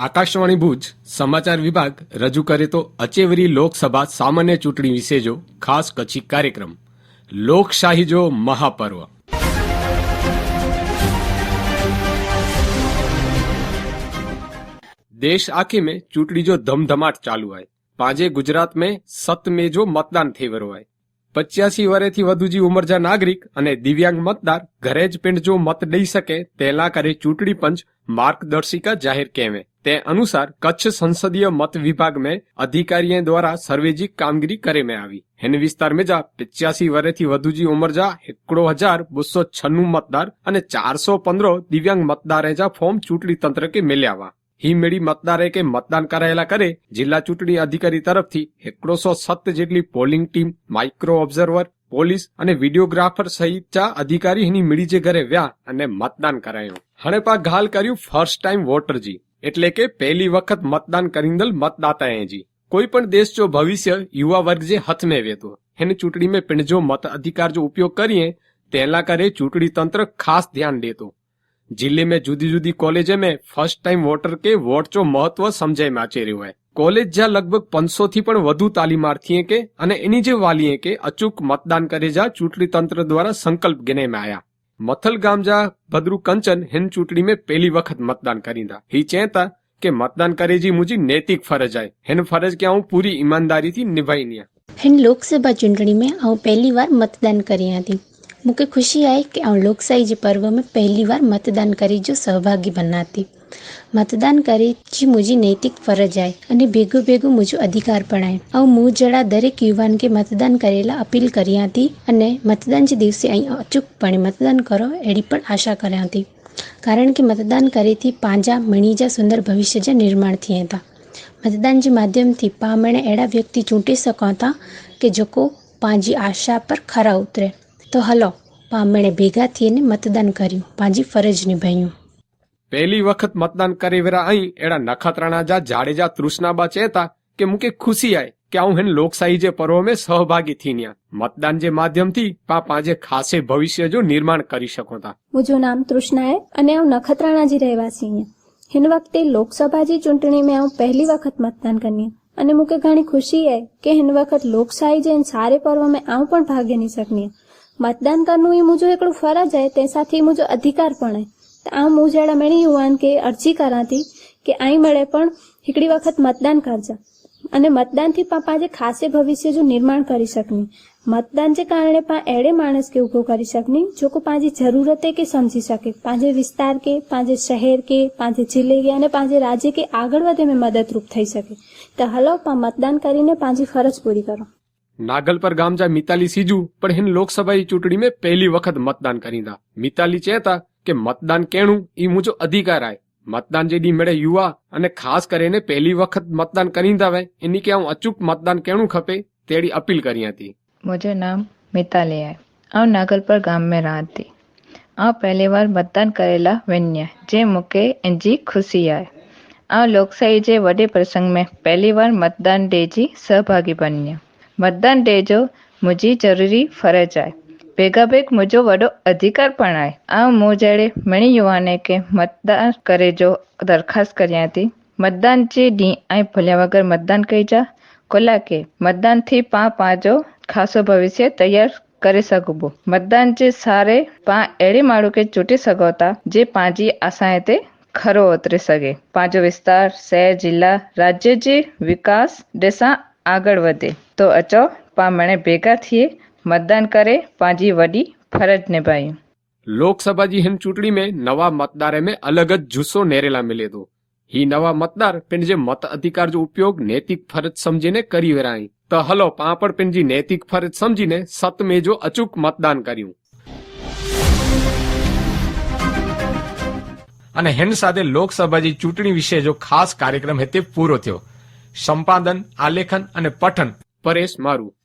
આકાશવાણી ભુજ સમાચાર વિભાગ રજૂ કરે તો અચેવરી લોકસભા સામાન્ય ચૂંટણી વિશે જો ખાસ કચ્છી કાર્યક્રમ લોકશાહી જો મહાપર્વ देश आखे में चूंटणी जो धमधमाट चालू आहे પાંજે ગુજરાત में સત મે જો મતદાન થઈ રહ્યો आहे પચ્યાસી વર્ષથી વધુજી ઉંમરજા નાગરિક અને દિવ્યાંગ મતદાર ઘરે જ પિંડ જો મત દઈ શકે તેલા કરે ચૂંટણી પંચ માર્ગદર્શિકા જાહેર કેવે તે અનુસાર કચ્છ સંસદીય મત વિભાગ में अधिकारियों દ્વારા सर्वेजिक કામગીરી करे में આવી. હેન વિસ્તાર મેં જા પિચ્યાસી વર્ષથી વધુજી ઉંમર જા એકડો હજાર બસો છન્નું મતદાર અને ચારસો પંદર દિવ્યાંગ મતદારે જા ફોર્મ ચૂંટણી તંત્ર કે મેલ્યાવા. હી મેળી મતદારે કે મતદાન કરાયેલા કરે જિલ્લા ચૂંટણી અધિકારી તરફથી એકડોસો સત જેટલી polling team, micro observer, police અને વિડીયોગ્રાફર સહિત ચા અધિકારી હિની મીડી જે ઘરે વ્યા અને મતદાન કરાયું. હણે પા ઘાલ કર્યું ફર્સ્ટ ટાઈમ વોટરજી એટલે કે પહેલી વખત મતદાન કરિંદલ મતદાતાએ જી. કોઈ પણ દેશ જો ભવિષ્ય યુવા વર્ગ જે હથ મેં વેતો એને ચૂંટણી મેં પિણ જો મત અધિકાર જો ઉપયોગ કરીએ તેલા કરે ચૂંટણી તંત્ર ખાસ ધ્યાન દેતો. જિલ્લે મેં જુદી જુદી કોલેજે મેં ફર્સ્ટ ટાઈમ વોટર કે વોટ જો મહત્વ સમજાય માચે રહ્યું હોય. કોલેજ જ્યાં લગભગ પાંચસો થી પણ વધુ તાલીમાર્થીએ કે અને એની જે વાલીએ કે અચૂક મતદાન કરે જા ચૂંટણી તંત્ર દ્વારા સંકલ્પ ગિનેમાં આવ્યા મથલ ગામજા ભદ્રુ કંચન હિન ચૂંટણી में पहली વખત મતદાન करींदा ही चेता કે મતદાન करे जी मुंहिंजी नैतिक फर्ज आहे हिन फर्ज खे आऊं पूरी ईमानदारी थी निभाईंदी आहियां हिन लोकसभा चूंटणी में आऊं पहिली वार मतदान करी थी मूंखे ख़ुशी आहे की आउं लोकशाही जे पर्व में पहली बार मतदान करे जो सहभागी बना थी मतदान करे जी मुंहिंजी नैतिक फ़र्ज़ आहे अने भेगो भेगो मुंहिंजो अधिकार पण आहे ऐं मूं जहिड़ा दरेक युवान खे मतदान करे लाइ अपील करियां थी अने मतदान जे दिवसे ऐं अचूकपणे मतदान करो अहिड़ी पण आशा करियां थी कारण की मतदान करे थी पंहिंजा मणी जा सुंदर भविष्य जा निर्माण थियनि था मतदान जे माध्यम थी पाण अहिड़ा व्यक्ति चूंटे सघूं था की जेको पंहिंजी आशा पर खरा उतरे તો હલો બ્રાહ્મણે ભેગા થઈને મતદાન કર્યું. ભાજી ફરજ નિભાયું પહેલી વખત મતદાન કરી વેરા અહીં એડા નખત્રાણા જા જાડેજા તૃષ્ણાબા ચેતા કે મુકે ખુશી આય કે આઉં હેન લોકશાહી જે પર્વ મેં સહભાગી થીન્યા. મતદાન જે માધ્યમથી પાપ આજે ખાસે ભવિષ્ય જો નિર્માણ કરી શકો તા. મુજો નામ તૃષ્ણાએ અને હું નખત્રાણાજી રહેવાસી અહીંયા. હિન વખતે લોકસભાજી ચૂંટણી મેં હું પહેલી વખત મતદાન કરી અને મુકે ઘણી ખુશી હે કે હિન વખત લોકશાહી જે સારે પર્વ મેં આઉં પણ ભાગ્ય નહીં શકની. મતદાન કરવું એ મુજબ એકડું ફરજ હે, તે સાથે મુજબ અધિકાર પણ હે. તો આ હું જ્યારે મેળી યુવાન કે અરજી કરાતી કે અહીં મળે પણ એકડી વખત મતદાન કરજા. અને મતદાનથી પાપા જે ખાસે ભવિષ્ય જો નિર્માણ કરી શકની. મતદાન જે કારણે પા એડે માણસ કે ઊભો કરી શકની, જો કો પાંજે જરૂરતે કે સમજી શકે. પાંજે વિસ્તાર કે, પાંજે શહેર કે, પાંજે જિલ્લે કે અને પાંજે રાજ્ય કે આગળ વધે મેં મદદરૂપ થઈ શકે. તો હલો, પા મતદાન કરીને પાંજી ફરજ પૂરી કરો. નાગલપર ગામ જાય મિતાલી સીજુ પણ હિન લોકસભાની ચૂંટણી મેં પહેલી વખત મતદાન मतदान દા મિતાલી ચહેતા કે મતદાન કેણું ઈ મુજો અધિકાર આય મતદાન જે દી મળે યુવા અને ખાસ કરીને પહેલી વખત મતદાન કરી દાવે એની કે હું અચૂક મતદાન કેણું ખપે તેડી અપીલ કરી હતી મુજો નામ મિતાલી આય આવ નાગલપર ગામ મેં રહતી આ પહેલી વાર મતદાન કરેલા વન્ય જે મુકે એનજી ખુશી આય આ લોકશાહી જે વડે પ્રસંગ મેં પહેલી વાર મતદાન ડેજી સહભાગી બન્યા મતદાન દેજો મુજી જરૂરી ફરજ આય ભેગા ભેગ મુજો વડો અધિકાર પણ આય આ મો જડે મણી યુવાને કે મતદાન કરે જો દરખાસ્ત કર્યા હતી. મતદાન જે ડી આય ભલ્યા વગર મતદાન કહી જા? કોલા કે મતદાનથી પા પાજો ખાસો ભવિષ્ય તૈયાર કરી શકું મતદાન જે સારે પા એડી માળું કે ચૂંટી સગોતા, જે પાંજી આશાએ તે ખરો ઉતરી શકે પાંજો વિસ્તાર, શહેર, જિલ્લા, રાજ્ય જે વિકાસ દેશા આગળ વધે તો અચો પામણે ભેગા થઈએ મતદાન કરે પાંજી વડી ફરજ નિભાયું લોકસભા जी हिन चूंटणी में नवा मतदारे में अलग જ જુસ્સો નેરેલા મિલે તો ही નવા મતદાર પિન જે મત અધિકાર જો ઉપયોગ નૈતિક ફરજ સમજીને કરી વેરાઈ તો હલો પા પણ પિન જી નૈતિક ફરજ સમજીને સત મે જો અચૂક મતદાન કર્યું અને હેન સાથે લોકસભાજી ચૂંટણી વિશે જો ખાસ કાર્યક્રમ હે તે પૂરો થયો સંપાદન આલેખન અને પઠન. પરેશ મારું.